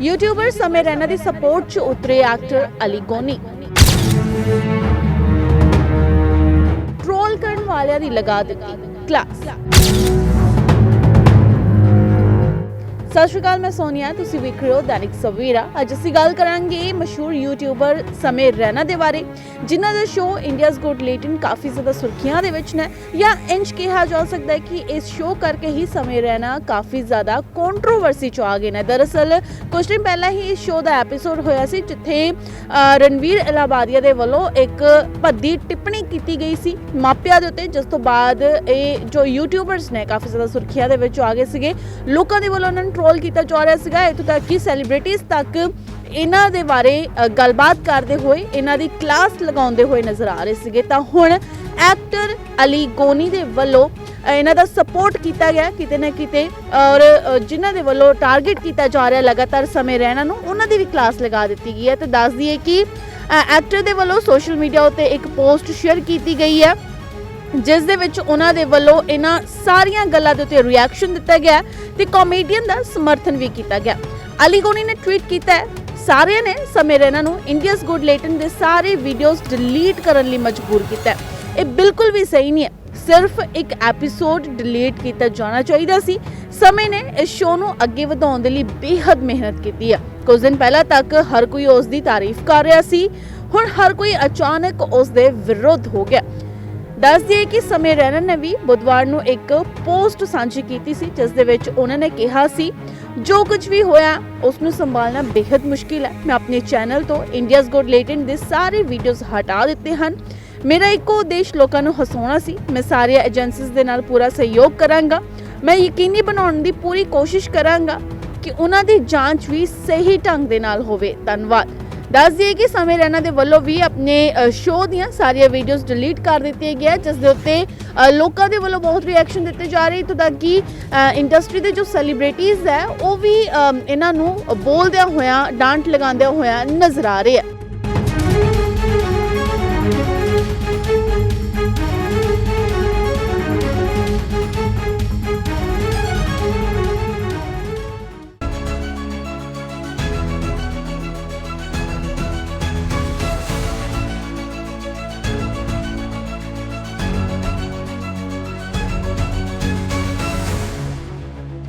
YouTuber ਸਮੇਂ ਰੈਨਾ ਦੀ support 'ਚ ਉਤਰੇ ਐਕਟਰ ਅਲੀ ਗੋਨੀ। ਟ੍ਰੋਲ ਕਰਨ ਵਾਲਿਆਂ ਦੀ ਲਗਾ ਦਿੱਤੀ ਕਲਾਸ ਸਤਿ ਸ਼੍ਰੀ ਅਕਾਲ, ਮੈਂ ਸੋਨੀਆ, ਤੁਸੀਂ ਵੇਖ ਰਹੇ ਹੋ ਦੈਨਿਕ ਸਵੇਰਾ। ਅੱਜ ਅਸੀਂ ਗੱਲ ਕਰਾਂਗੇ ਮਸ਼ਹੂਰ ਯੂਟਿਊਬਰ ਸਮੇਂ ਰੈਨਾ ਦੇ ਬਾਰੇ, ਜਿਨ੍ਹਾਂ ਦਾ ਸ਼ੋਅ ਇੰਡੀਆਜ਼ ਗੋਟ ਲੇਟਨ ਕਾਫੀ ਜ਼ਿਆਦਾ ਸੁਰਖੀਆਂ ਦੇ ਵਿੱਚ ਨੇ। ਜਾਂ ਇੰਜ ਕਿਹਾ ਜਾ ਸਕਦਾ ਹੈ ਕਿ ਇਸ ਸ਼ੋਅ ਕਰਕੇ ਹੀ ਸਮੇਂ ਰੈਨਾ ਕਾਫੀ ਜ਼ਿਆਦਾ ਕੰਟਰੋਵਰਸੀ ਚ ਆ ਗਏ ਨੇ। ਦਰਅਸਲ ਕੁਝ ਦਿਨ ਪਹਿਲਾਂ ਹੀ ਇਸ ਸ਼ੋਅ ਦਾ ਐਪੀਸੋਡ ਹੋਇਆ ਸੀ, ਜਿੱਥੇ ਰਣਵੀਰ ਇਲਾਹਾਬਾਦੀਆ ਦੇ ਵੱਲੋਂ ਇੱਕ ਭੱਦੀ ਟਿੱਪਣੀ ਕੀਤੀ ਗਈ ਸੀ। ਮਾਪਿਆਂ ਦੇ ਉੱਤੇ ਜਿਸ ਤੋਂ ਬਾਅਦ ਇਹ ਜੋ ਯੂਟਿਊਬਰਸ ਨੇ ਕਾਫੀ ਜ਼ਿਆਦਾ ਸੁਰਖੀਆਂ ਦੇ ਵਿੱਚ ਆ ਗਏ ਸੀਗੇ। ਲੋਕਾਂ ਦੇ ਵੱਲੋਂ ਉਹਨਾਂ ਨੂੰ ਟ੍ਰੋਲ ਕੀਤਾ ਜਾ ਰਿਹਾ ਸੀਗਾ। ਇੱਥੋਂ ਤੱਕ ਕਿ ਸੈਲੀਬ੍ਰਿਟੀਜ਼ ਤੱਕ ਇਹਨਾਂ ਦੇ ਬਾਰੇ ਗੱਲਬਾਤ ਕਰਦੇ ਹੋਏ ਇਹਨਾਂ ਦੀ ਕਲਾਸ ਲਗਾਉਂਦੇ ਹੋਏ ਨਜ਼ਰ ਆ ਰਹੇ ਸੀਗੇ। ਤਾਂ ਹੁਣ ਐਕਟਰ ਅਲੀ ਗੋਨੀ ਦੇ ਵੱਲੋਂ ਇਹਨਾਂ ਦਾ ਸਪੋਰਟ ਕੀਤਾ ਗਿਆ ਕਿਤੇ ਨਾ ਕਿਤੇ। ਔਰ ਅ, ਜਿਨ੍ਹਾਂ ਦੇ ਵੱਲੋਂ ਟਾਰਗੇਟ ਕੀਤਾ ਜਾ ਰਿਹਾ ਲਗਾਤਾਰ ਸਮੇਂ ਰਹਿਣਾ ਨੂੰ ਉਹਨਾਂ ਦੀ ਵੀ ਕਲਾਸ ਲਗਾ ਦਿੱਤੀ ਗਈ ਹੈ। ਤੇ ਦੱਸ ਦਈਏ ਕਿ ਐਕਟਰ ਦੇ ਵੱਲੋਂ ਸੋਸ਼ਲ ਮੀਡੀਆ ਉੱਤੇ ਇੱਕ ਪੋਸਟ ਸ਼ੇਅਰ ਕੀਤੀ ਗਈ ਹੈ, ਜਿਸ ਦੇ ਵਿੱਚ ਉਹਨਾਂ ਦੇ ਵੱਲੋਂ ਇਹਨਾਂ ਸਾਰੀਆਂ ਗੱਲਾਂ ਦੇ ਉੱਤੇ ਰਿਐਕਸ਼ਨ ਦਿੱਤਾ ਗਿਆ ਤੇ ਕਾਮੇਡੀਅਨ ਦਾ ਸਮਰਥਨ ਵੀ ਕੀਤਾ ਗਿਆ ਅਲੀ ਗੋਨੀ ਨੇ ਟਵੀਟ ਕੀਤਾ ਹੈ, ਸਾਰਿਆਂ ਨੇ ਸਮੇਂ ਰੈਨਾ ਨੂੰ ਇੰਡੀਆਜ਼ ਗੁੱਡ ਲੇਟਨ ਦੇ ਸਾਰੇ ਵੀਡੀਓਜ਼ ਡਿਲੀਟ ਕਰਨ ਲਈ ਮਜਬੂਰ ਕੀਤਾ ਹੈ। ਇਹ ਬਿਲਕੁਲ ਵੀ ਸਹੀ ਨਹੀਂ ਹੈ। ਸਿਰਫ ਇੱਕ ਐਪੀਸੋਡ ਡਿਲੀਟ ਕੀਤਾ ਜਾਣਾ ਚਾਹੀਦਾ ਸੀ। ਸਮੇਂ ਨੇ ਇਸ ਸ਼ੋਅ ਨੂੰ ਅੱਗੇ ਵਧਾਉਣ ਦੇ ਲਈ ਬੇਹੱਦ ਮਿਹਨਤ ਕੀਤੀ ਹੈ ਕੁਝ ਦਿਨ ਪਹਿਲਾਂ ਤੱਕ ਹਰ ਕੋਈ ਉਸ ਦੀ ਤਾਰੀਫ ਕਰ ਰਿਹਾ ਸੀ। ਹੁਣ ਹਰ ਕੋਈ ਅਚਾਨਕ ਉਸ ਦੇ ਵਿਰੁੱਧ ਹੋ ਗਿਆ। ਦੱਸ ਦਈਏ ਕਿ ਸਮੇਂ ਰੈਨਨ ਨੇ ਵੀ ਬੁੱਧਵਾਰ ਨੂੰ ਇੱਕ ਪੋਸਟ ਸਾਂਝੀ ਕੀਤੀ ਸੀ, ਜਿਸ ਦੇ ਵਿੱਚ ਉਹਨਾਂ ਨੇ ਕਿਹਾ ਸੀ, ਜੋ ਕੁਝ ਵੀ ਹੋਇਆ ਉਸ ਨੂੰ ਸੰਭਾਲਣਾ ਬੇहद ਮੁਸ਼ਕਿਲ ਹੈ। ਮੈਂ ਆਪਣੇ ਚੈਨਲ ਤੋਂ ਇੰਡੀਆਜ਼ ਗੁੱਡ ਲੇਟਨ ਦੇ ਸਾਰੇ ਵੀਡੀਓਜ਼ ਹਟਾ ਦਿੱਤੇ ਹਨ। ਮੇਰਾ ਇੱਕੋ ਉਦੇਸ਼ ਲੋਕਾਂ ਨੂੰ ਹਸਾਉਣਾ ਸੀ। ਮੈਂ ਸਾਰੀਆਂ ਏਜੰਸੀਜ਼ ਦੇ ਨਾਲ ਪੂਰਾ ਸਹਿਯੋਗ ਕਰਾਂਗਾ। ਮੈਂ ਯਕੀਨੀ ਬਣਾਉਣ ਦੀ ਪੂਰੀ ਕੋਸ਼ਿਸ਼ ਕਰਾਂਗਾ ਕਿ ਉਹਨਾਂ ਦੀ ਜਾਂਚ ਵੀ ਸਹੀ ਢੰਗ ਦੇ ਨਾਲ ਹੋਵੇ। ਧੰਨਵਾਦ। ਦੱਸ ਦਈਏ ਕਿ ਸਮੇਂ ਰੈਨਾ ਦੇ ਵੱਲੋਂ ਵੀ ਆਪਣੇ ਸ਼ੋਅ ਦੀਆਂ ਸਾਰੀਆਂ ਵੀਡੀਓਜ਼ ਡਿਲੀਟ ਕਰ ਦਿੱਤੀਆਂ ਗਿਆ ਜਿਸ ਦੇ ਉੱਤੇ ਲੋਕਾਂ ਦੇ ਵੱਲੋਂ ਬਹੁਤ ਰਿਐਕਸ਼ਨ ਦਿੱਤੇ ਜਾ ਰਹੇ। ਤੋਂ ਤੱਕ ਕਿ ਇੰਡਸਟਰੀ ਦੇ ਜੋ ਸੈਲੀਬ੍ਰਿਟੀਜ਼ ਹੈ, ਉਹ ਵੀ ਇਹਨਾਂ ਨੂੰ ਬੋਲਦਿਆਂ ਹੋਇਆਂ, ਡਾਂਟ ਲਗਾਉਂਦਿਆਂ ਹੋਇਆਂ ਨਜ਼ਰ ਆ ਰਹੇ ਆ।